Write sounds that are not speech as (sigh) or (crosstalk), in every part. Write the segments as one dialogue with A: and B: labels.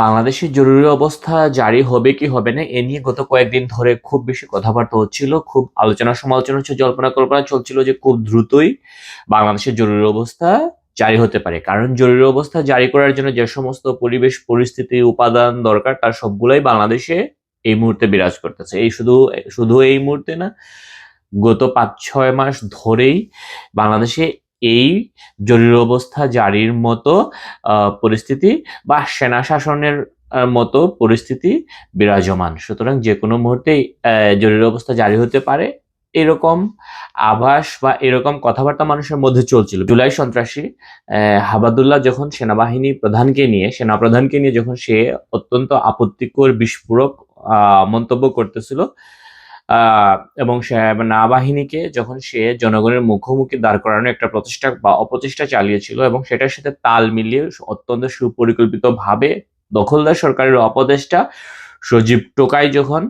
A: বাংলাদেশে জরুরি অবস্থা জারি হবে কি হবে না, এ নিয়ে গত কয়েকদিন ধরে খুব বেশি কথাবার্তা হচ্ছিল, খুব আলোচনা সমালোচনা হচ্ছে জল্পনা কল্পনা চলছিল যে খুব দ্রুতই বাংলাদেশের জরুরি অবস্থা জারি হতে পারে। কারণ জরুরি অবস্থা জারি করার জন্য যে সমস্ত পরিবেশ, পরিস্থিতি, উপাদান দরকার, তার সবগুলাই বাংলাদেশে এই মুহূর্তে বিরাজ করতেছে। এই শুধু শুধু এই মুহূর্তে না, গত পাঁচ ছয় মাস ধরেই বাংলাদেশে এই জরুরি অবস্থা জারির মতো পরিস্থিতি বা সেনা শাসনের মতো পরিস্থিতি বিরাজমান। সুতরাং যে কোনো মুহূর্তেই আহ, জরুরি অবস্থা জারি হতে পারে। এরকম আভাস বা এরকম কথাবার্তা মানুষের মধ্যে চলছিল। জুলাই সন্ত্রাসী হাবাদুল্লাহ যখন সেনাবাহিনী প্রধানকে নিয়ে সেনা প্রধানকে নিয়ে যখন সে অত্যন্ত আপত্তিকর বিস্ফোরক মন্তব্য করতেছিল এবং সেনাবাহিনীকে যখন সে জনগণের মুখোমুখি দাঁড় করানোর একটা প্রচেষ্টা বা অপচেষ্টা চালিয়েছিল এবং সেটার সাথে তাল মিলিয়ে অত্যন্ত সুপরিকল্পিতভাবে দখলদার সরকারের অপদেষ্টা সজীব টোকাই যখন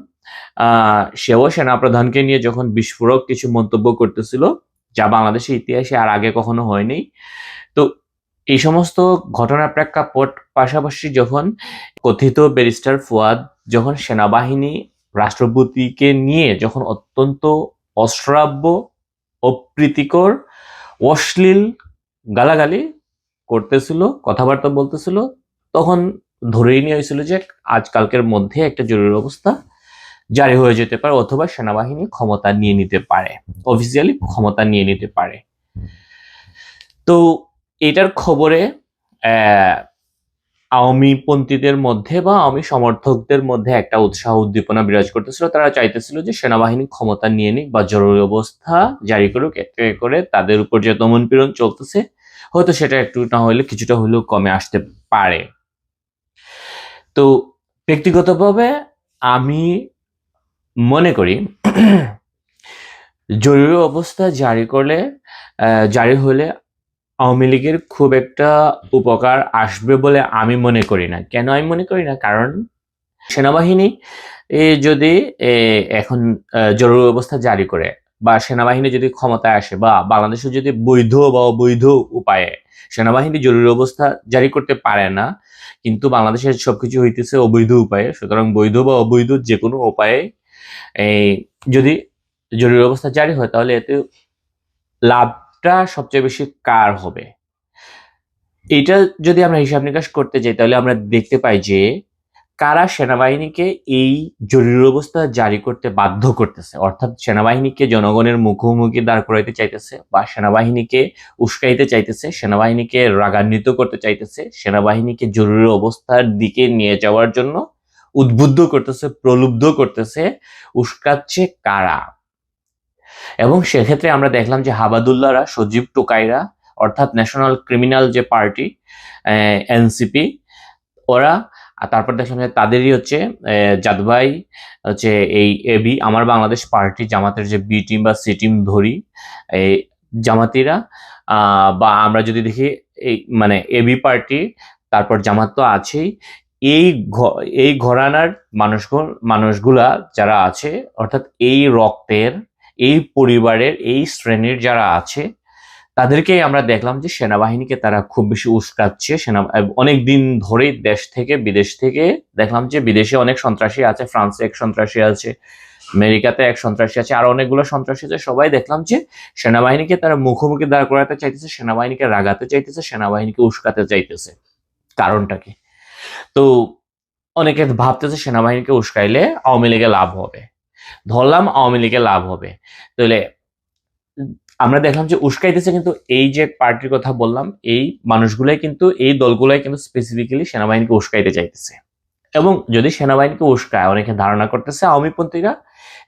A: সেও সেনাপ্রধানকে নিয়ে যখন বিস্ফোরক কিছু মন্তব্য করতেছিল, যা বাংলাদেশের ইতিহাসে আর আগে কখনো হয়নি। তো এই সমস্ত ঘটনার প্রেক্ষাপট পাশাপাশি যখন কথিত ব্যারিস্টার ফুয়াদ, যখন সেনাবাহিনী রাষ্ট্রপতিকে নিয়ে যখন অত্যন্ত অশ্রাব্য অপ্রীতিকর অশ্লীল গালাগালি করতেছিল কথাবার্তা বলতেছিল তখন ধরেই নিয়ে হয়েছিল যে আজকালকের মধ্যে একটা জরুরি অবস্থা জারি হয়ে যেতে পারে অথবা সেনাবাহিনী ক্ষমতা নিয়ে নিতে পারে। অফিসিয়ালি ক্ষমতা নিয়ে নিতে পারে। তো এটার খবরে আহ, আওয়ামী পন্থীদের মধ্যে বা আওয়ামী সমর্থকদের মধ্যে একটা উৎসাহ উদ্দীপনা বিরাজ করতেছিল। তারা চাইতেছিল যে সেনাবাহিনী ক্ষমতা নিয়ে নিক বা জরুরি অবস্থা জারি করুক এতে করে তাদের উপর যে দমন পীড়ন চলতেছে হয়তো সেটা একটু না হলে কিছুটা হলেও কমে আসতে পারে। তো ব্যক্তিগতভাবে আমি মনে করি (clears throat) জরুরি অবস্থা জারি করলে জারি হলে আওয়ামী লীগের খুব একটা উপকার আসবে বলে আমি মনে করি না। কেন আমি মনে করি না? কারণ সেনাবাহিনী যদি এখন জরুরি অবস্থা জারি করে বা সেনাবাহিনী যদি ক্ষমতায় আসে বা বাংলাদেশে যদি বৈধ বা অবৈধ উপায়ে সেনাবাহিনী জরুরি অবস্থা জারি করতে পারে না, কিন্তু বাংলাদেশের সবকিছু হইতেছে অবৈধ উপায়ে, সুতরাং বৈধ বা অবৈধ যে কোনো উপায়ে, এই, যদি জরুরি অবস্থা জারি হয় তাহলে এতে লাভটা সবচেয়ে বেশি কার হবে? এটা যদি আমরা হিসাব নিকাশ করতে যাই, তাহলে আমরা দেখতে পাই যে কারা সেনাবাহিনীকে এই জরুরি অবস্থা জারি করতে বাধ্য করতেছে? অর্থাৎ সেনাবাহিনীকে জনগণের মুখোমুখি দাঁড় করাইতে চাইতেছে বা সেনাবাহিনীকে উস্কাইতে চাইতেছে, সেনাবাহিনীকে রাগান্বিত করতে চাইতেছে, সেনাবাহিনীকে জরুরি অবস্থার দিকে নিয়ে যাওয়ার জন্য উদ্বুদ্ধ করতেছে, প্রলুব্ধ করতেছে, উস্কাচ্ছে কারা? এবং সেক্ষেত্রে আমরা দেখলাম যে হাবাদুল্লাহরা, সজীব টোকাইরা, অর্থাৎ ন্যাশনাল ক্রিমিনাল যে পার্টি এনসিপি ওরা তারপর দেখলাম যে তাদেরই হচ্ছে জাদভাই হচ্ছে এই এবি আমার বাংলাদেশ পার্টি জামাতের যে বি টিম বা সি টিম ধরি এই জামাতিরা বা আমরা যদি দেখি এই মানে এবি পার্টি তারপর জামাত তো আছেই, এই এই ঘরানার মানুষগুলো, মানুষগুলা যারা আছে, অর্থাৎ এই রক্তের এই পরিবারের এই শ্রেণির যারা আছে, তাদেরকেই আমরা দেখলাম যে সেনাবাহিনীকে তারা খুব বেশি উস্কাচ্ছে। সেনা, অনেক দিন ধরেই দেশ থেকে, বিদেশ থেকে দেখলাম যে বিদেশে অনেক সন্ত্রাসী আছে, ফ্রান্সে এক সন্ত্রাসী আছে, আমেরিকাতে এক সন্ত্রাসী আছে, আর অনেকগুলো সন্ত্রাসী আছে। সবাই দেখলাম যে সেনাবাহিনীকে তারা মুখোমুখি দাঁড় করাতে চাইতেছে, সেনাবাহিনীকে রাগাতে চাইতেছে, সেনাবাহিনীকে উস্কাতে চাইতেছে কারণটা কি তো অনেকে ভাবতেছে সেনাবাহিনীকে উস্কাইলে আওয়ামী লীগে লাভ হবে। ধরলাম আওয়ামী লীগে লাভ হবে। তাহলে আমরা দেখলাম যে উস্কাইতেছে কিন্তু এই যে পার্টির কথা বললাম, এই মানুষগুলাই কিন্তু, এই দলগুলাই কিন্তু স্পেসিফিক্যালি সেনাবাহিনীকে উস্কাইতে চাইতেছে। এবং যদি সেনাবাহিনীকে উস্কায়, অনেকে ধারণা করতেছে আওয়ামীপন্থীরা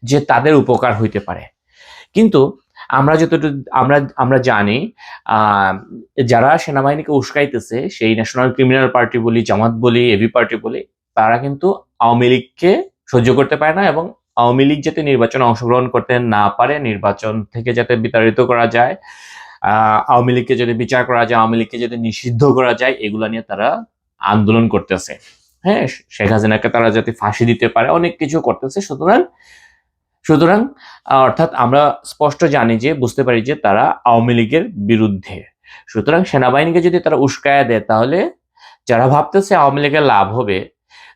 A: যে তাদের উপকার হইতে পারে। কিন্তু আমরা যতটুকু, আমরা আমরা জানি যারা সেনাবাহিনীকে উস্কাইতেছে, সেই ন্যাশনাল ক্রিমিনাল পার্টি বলি, জামাত বলি এবি পার্টি বলি, তারা কিন্তু আওয়ামী লীগকে সহ্য করতে পারে না এবং আওয়ামী লীগ যাতে নির্বাচনে অংশগ্রহণ করতে না পারে, নির্বাচন থেকে যাতে বিতাড়িত করা যায় আওয়ামী লীগকে যদি বিচার করা যায়, আওয়ামী লীগকে যদি নিষিদ্ধ করা যায়, এগুলো নিয়ে তারা আন্দোলন করতেছে। হ্যাঁ শেখ হাসিনাকে তারা যাতে ফাঁসি দিতে পারে, অনেক কিছু করতেছে। সুতরাং সুতরাং, অর্থাৎ আমরা স্পষ্ট জানি যে, বুঝতে পারি যে তারা আওয়ামী লীগের বিরুদ্ধে। সুতরাং সেনাবাহিনীকে যদি তারা উস্কায়া দেয়, তাহলে যারা ভাবতেছে আওয়ামী লীগের লাভ হবে,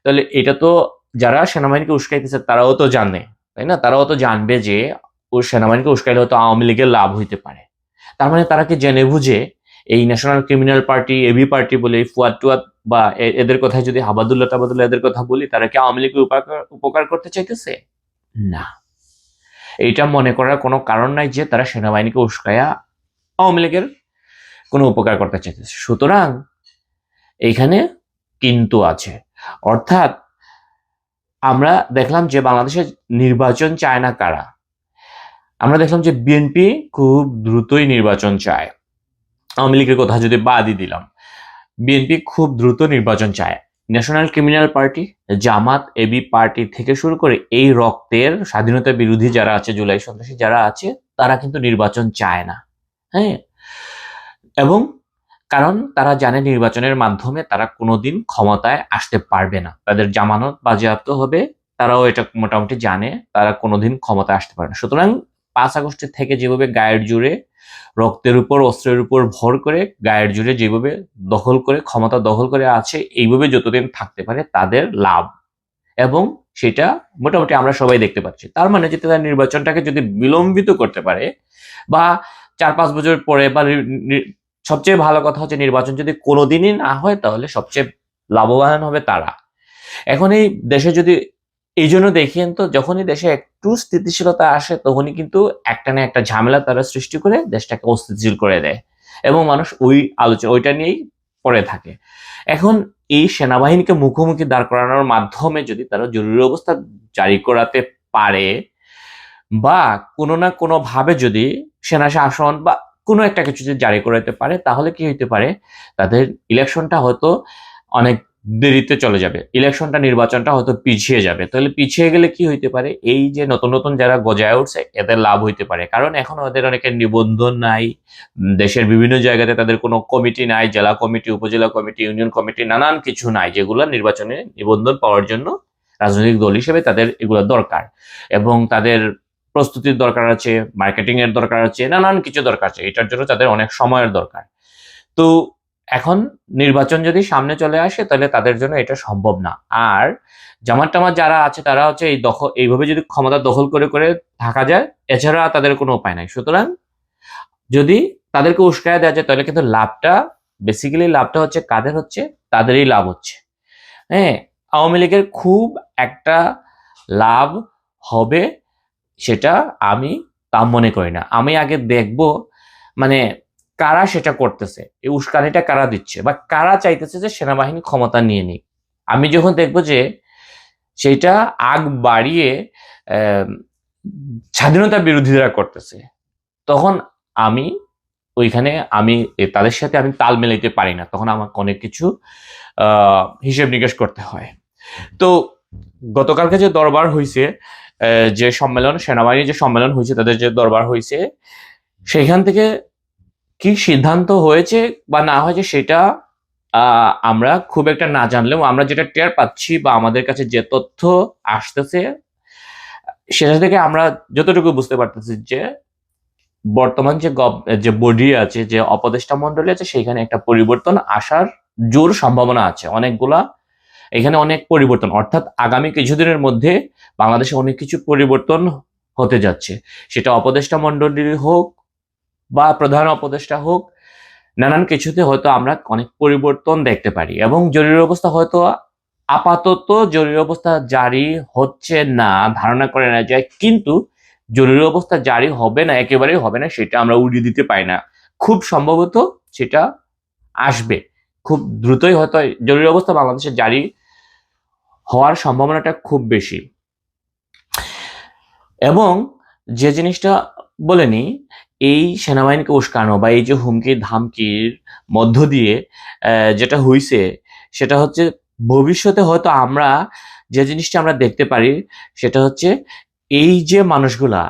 A: তাহলে এটা তো যারা সেনাবাহিনীকে উস্কাইতেছে, তারাও তো জানে, তাই না? তারাও তো জানবে যে ও সেনাবাহিনীকে উস্কাইলে হয়তো আওয়ামী লীগের লাভ হইতে পারে। তার মানে তারা কি জেনে বুঝে এই national criminal party AB party বলে ফুয়াদ টুয়াদ বা এদের কথায় যদি হাবাদুল্লাহ টাবাদুল্লাহ এদের কথা বলি, তারা কি আওয়ামী লীগের উপকার করতে চাইতেছে? না। এইটা মনে করার কোনো কারণ নাই যে তারা সেনাবাহিনীকে উস্কায়া আওয়ামী লীগের কোনো উপকার করতে চাইতেছে। সুতরাং এইখানে কিন্তু আছে। অর্থাৎ আমরা দেখলাম যে বাংলাদেশে নির্বাচন চায় না কারা? আমরা দেখলাম যে বিএনপি খুব দ্রুতই নির্বাচন চায়। আওয়ামী লীগের কথা যদি বাদই দিলাম বিএনপি খুব দ্রুত নির্বাচন চায়। National criminal party Jamaat AB party থেকে শুরু করে এই রক্তের স্বাধীনতা বিরোধী যারা আছে, জুলাই সন্ত্রাসী যারা আছে, তারা কিন্তু নির্বাচন চায় না। হ্যাঁ? এবং কারণ তারা জানে নির্বাচনের মাধ্যমে তারা কোনোদিন ক্ষমতায় আসতে পারবে না। তাদের জামানত বাজেয়াপ্ত হবে, তারাও এটা মোটামুটি জানে, তারা কোনোদিন ক্ষমতায় আসতে পারে না। সুতরাং পাঁচ আগস্টের থেকে যেভাবে গায়ের জুড়ে রক্তের উপর, অস্ত্রের উপর ভর করে গায়ের জুড়ে যেভাবে দখল করে, ক্ষমতা দখল করে আছে, এইভাবে যতদিন থাকতে পারে তাদের লাভ। এবং সেটা মোটামুটি আমরা সবাই দেখতে পাচ্ছি। তার মানে যে তারা নির্বাচনটাকে যদি বিলম্বিত করতে পারে বা চার পাঁচ বছর পরে বা সবচেয়ে ভালো কথা হচ্ছে নির্বাচন যদি কোনোদিনই না হয়, তাহলে সবচেয়ে লাভবান হবে তারা। এখন এই দেশে যদি, এই জন্য দেখেন তো, যখনই দেশে একটু স্থিতিশীলতা আসে, তখনই কিন্তু একটা না একটা ঝামেলা তারা সৃষ্টি করে দেশটাকে অস্থিতিশীল করে দেয় এবং মানুষ ওই আলোচনা ওইটা নিয়েই পড়ে থাকে। এখন এই সেনাবাহিনীকে মুখোমুখি দাঁড় করানোর মাধ্যমে যদি তারা জরুরি অবস্থা জারি করাতে পারে বা কোনো না কোনো ভাবে যদি সেনা শাসন বা কোনো একটা কিছু যদি জারি করাতে পারে, তাহলে কি হইতে পারে? তাদের ইলেকশনটা হয়তো অনেক দেরিতে চলে যাবে। ইলেকশনটা, নির্বাচনটা হয়তো পিছিয়ে যাবে। তাহলে পিছিয়ে গেলে কি হইতে পারে? এই যে নতুন নতুন যারা গজায় উঠছে, এদের লাভ হইতে পারে। কারণ এখন ওদের অনেকের নিবন্ধন নাই। দেশের বিভিন্ন জায়গাতে তাদের কোনো কমিটি নাই, জেলা কমিটি, উপজেলা কমিটি, ইউনিয়ন কমিটি, নানান কিছু নাই, যেগুলো নির্বাচনে নিবন্ধন পাওয়ার জন্য রাজনৈতিক দল হিসেবে তাদের এগুলো দরকার। এবং তাদের প্রস্তুতির দরকার আছে মার্কেটিং এর দরকার আছে, নানান কিছু দরকার আছে। এটার জন্য তাদের অনেক সময়ের দরকার। তো এখন নির্বাচন যদি সামনে চলে আসে, তাহলে তাদের জন্য এটা সম্ভব না। আর জামাত টামাত যারা আছে, তারা হচ্ছে এই দখল এইভাবে যদি ক্ষমতা দখল করে করে থাকা যায়, এছাড়া তাদের কোনো উপায় নাই। সুতরাং যদি তাদেরকে উস্কায় দেওয়া যায়, তাহলে কিন্তু লাভটা বেসিক্যালি লাভটা হচ্ছে কাদের হচ্ছে? তাদেরই লাভ হচ্ছে। হ্যাঁ আওয়ামী লীগের খুব একটা লাভ হবে সেটা আমি তা মনে করি না। আমি আগে দেখব মানে কারা সেটা করতেছে, এই উস্কানিটা কারা দিচ্ছে বা কারা চাইতেছে যে সেনাবাহিনী ক্ষমতা নিয়ে নিক। আমি যখন দেখব যে সেটা আগ বাড়িয়ে স্বাধীনতা বিরোধীরা করতেছে, তখন আমি ওইখানে আমি তাদের সাথে আমি তাল মেলাইতে পারি না। তখন আমাকে অনেক কিছু হিসেব নিকেশ করতে হয়। তো গতকালকে যে দরবার হয়েছে যে সম্মেলন, সেনাবাহিনীর যে সম্মেলন হয়েছে, তাদের যে দরবার হয়েছে সেখান থেকে কি সিদ্ধান্ত হয়েছে বা না হয়েছে সেটা আমরা খুব একটা না জানলেও, আমরা যেটা টের পাচ্ছি বা আমাদের কাছে যে তথ্য আসতেছে, সেটা থেকে আমরা যতটুকু বুঝতে পারতেছি যে, বর্তমান যে যে বডি আছে, যে অপদেষ্টা মন্ডলী আছে সেখানে একটা পরিবর্তন আসার জোর সম্ভাবনা আছে। অনেকগুলা, এখানে অনেক পরিবর্তন। অর্থাৎ আগামী কিছুদিনের মধ্যে বাংলাদেশে অনেক কিছু পরিবর্তন হতে যাচ্ছে। সেটা অপদেষ্টা মন্ডলী হোক বা প্রধান উপদেষ্টা হোক, নানান কিছুতে হয়তো আমরা অনেক পরিবর্তন দেখতে পারি এবং জরুরি অবস্থা হয়তো আপাতত জরুরি অবস্থা জারি হচ্ছে না, ধারণা করে না যায়, কিন্তু জরুরি অবস্থা জারি হবে না, একেবারেই হবে না, সেটা আমরা উড়িয়ে দিতে পারি না। খুব সম্ভবত সেটা আসবে। খুব দ্রুতই হয়তো জরুরি অবস্থা বাংলাদেশে জারি হওয়ার সম্ভাবনাটা খুব বেশি। এবং যে জিনিসটা বলেনি এই সেনাবাহিনীকে উস্কানো বা এই যে হুমকি ধামকির মধ্য দিয়ে যেটা হইছে, সেটা হচ্ছে ভবিষ্যতে হয়তো আমরা যে জিনিসটা আমরা দেখতে পারি, সেটা হচ্ছে এই যে মানুষগুলা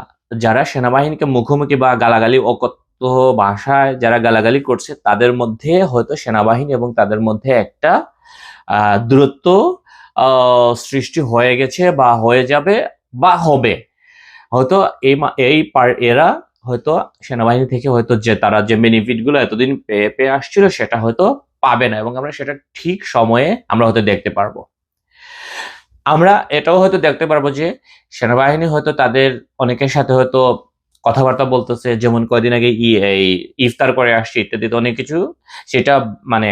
A: যারা সেনাবাহিনীকে মুখোমুখি বা গালাগালি, অকথ্য ভাষায় যারা গালাগালি করছে, তাদের মধ্যে হয়তো সেনাবাহিনী এবং তাদের মধ্যে একটা দূরত্ব সৃষ্টি হয়ে গেছে বা হয়ে যাবে বা হবে। হয়তো এই এই এরা হয়তো সেনাবাহিনী থেকে হয়তো যে, তারা যে বেনিফিটগুলো এতদিন পেয়ে পেয়ে আসছিল সেটা হয়তো পাবে না এবং আমরা সেটা ঠিক সময়ে আমরা হয়তো দেখতে পারব। আমরা এটাও হয়তো দেখতে পারব যে, সেনাবাহিনী হয়তো তাদের অনেকের সাথে হয়তো কথাবার্তা বলতেছে, যেমন কয়দিন আগে এই ইফতার করে আসছে ইত্যাদিতে অনেক কিছু সেটা মানে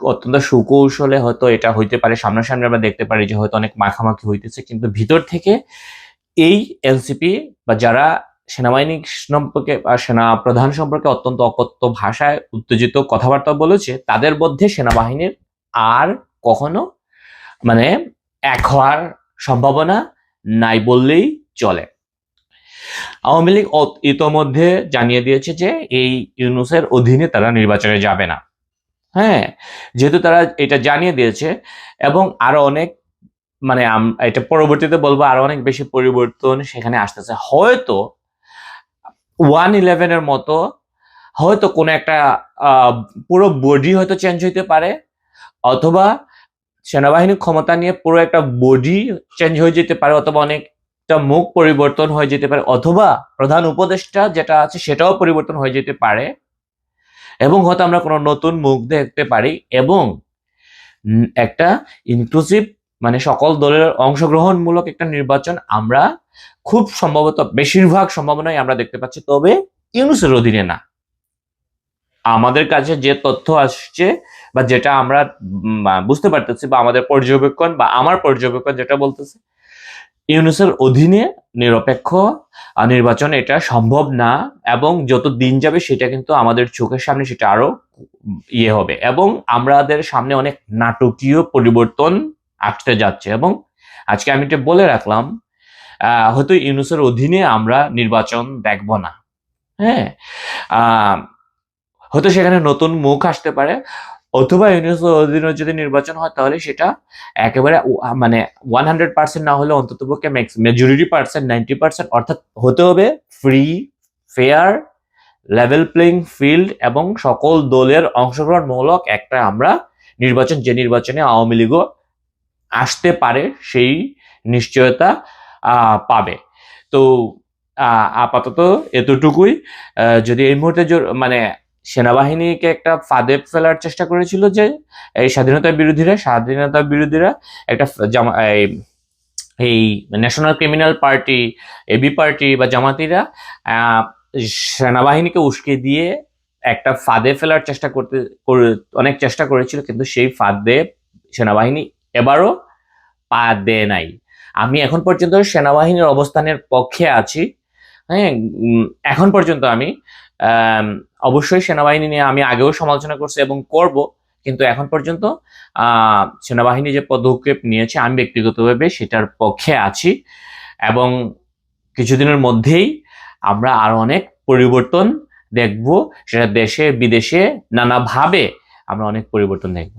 A: অত্যন্ত সুকৌশলে হয়তো এটা হইতে পারে। সামনাসামনি আমরা দেখতে পারি যে হয়তো অনেক মাখামাখি হইতেছে, কিন্তু ভিতর থেকে এই এনসিপি বা যারা সেনাবাহিনী সম্পর্কে বা সেনা প্রধান সম্পর্কে অত্যন্ত অকথ্য ভাষায় উত্তেজিত কথাবার্তা বলেছে, তাদের মধ্যে সেনাবাহিনীর আর কখনো মানে এক হওয়ার সম্ভাবনা নাই বললেই চলে। আওয়ামী লীগ ইতোমধ্যে জানিয়ে দিয়েছে যে এই ইউনুসের অধীনে তারা নির্বাচনে যাবে না। হ্যাঁ যেহেতু তারা এটা জানিয়ে দিয়েছে এবং আরও অনেক মানে এটা পরবর্তীতে বলব আরও অনেক বেশি পরিবর্তন সেখানে আসতেছে। হয়তো ওয়ান ইলেভেনের মতো, হয়তো কোনো একটা পুরো বডি হয়তো চেঞ্জ হইতে পারে, অথবা সেনাবাহিনীর ক্ষমতা নিয়ে পুরো একটা বডি চেঞ্জ হয়ে যেতে পারে, অথবা অনেকটা মুখ পরিবর্তন হয়ে যেতে পারে, অথবা প্রধান উপদেষ্টা যেটা আছে সেটাও পরিবর্তন হয়ে যেতে পারে, এবং হয়তো আমরা কোনো নতুন মুখ দেখতে পারি, এবং একটা ইনক্লুসিভ মানে সকল দলের অংশগ্রহণমূলক একটা নির্বাচন আমরা খুব সম্ভবত বেশিরভাগ সম্ভাবনাই আমরা দেখতে পাচ্ছি, তবে ইউনুসের অধীনে না। আমাদের কাছে যে তথ্য আসছে বা যেটা আমরা বুঝতে পারতেছি বা আমাদের পর্যবেক্ষণ বা আমার পর্যবেক্ষণ যেটা বলতেছে, ইউনুসের অধীনে নিরপেক্ষ নির্বাচন এটা সম্ভব না এবং যত দিন যাবে সেটা কিন্তু আমাদের চোখের সামনে সেটা আরও ইয়ে হবে এবং আমাদের সামনে অনেক নাটকীয় পরিবর্তন আসতে যাচ্ছে এবং আজকে আমি এটা বলে রাখলাম হয়তো ইউনুসের অধীনে আমরা নির্বাচন দেখব না। হ্যাঁ? হয়তো সেখানে নতুন মুখ আসতে পারে, অথবা ইউনিভার্সিটির অধীনে যদি নির্বাচন হয় তাহলে সেটা একেবারে মানে ওয়ান হান্ড্রেড পার্সেন্ট না হলে অন্তত পক্ষে মেজরিটি পার্সেন্ট নাইনটি পার্সেন্ট অর্থাৎ হতে হবে free fair level playing field এবং সকল দলের অংশগ্রহণমূলক একটা আমরা নির্বাচন, যে নির্বাচনে আওয়ামী লীগও আসতে পারে, সেই নিশ্চয়তা পাবে। তো আপাতত এতটুকুই। যদি এই মুহূর্তে মানে সেনাবাহিনীকে একটা ফাঁদে ফেলার চেষ্টা করেছিল যে, এই স্বাধীনতা বিরোধীরা স্বাধীনতা বিরোধীরা একটা এই- national criminal party AB party বা জামাতিরা সেনাবাহিনীকে উস্কে দিয়ে একটা ফাঁদে ফেলার চেষ্টা করতে, করে- অনেক চেষ্টা করেছিল, কিন্তু সেই ফাঁদে সেনাবাহিনী এবারও পা দেয় নাই। আমি এখন পর্যন্ত সেনাবাহিনীর অবস্থানের পক্ষে আছি। হ্যাঁ এখন পর্যন্ত আমি অবশ্যই সেনাবাহিনী নিয়ে আমি আগেও সমালোচনা করছি এবং করব, কিন্তু এখন পর্যন্ত সেনাবাহিনী যে পদক্ষেপ নিয়েছে, আমি ব্যক্তিগতভাবে সেটার পক্ষে আছি এবং কিছুদিনের মধ্যেই আমরা আরও অনেক পরিবর্তন দেখব। সেটা দেশে, বিদেশে নানাভাবে আমরা অনেক পরিবর্তন দেখব।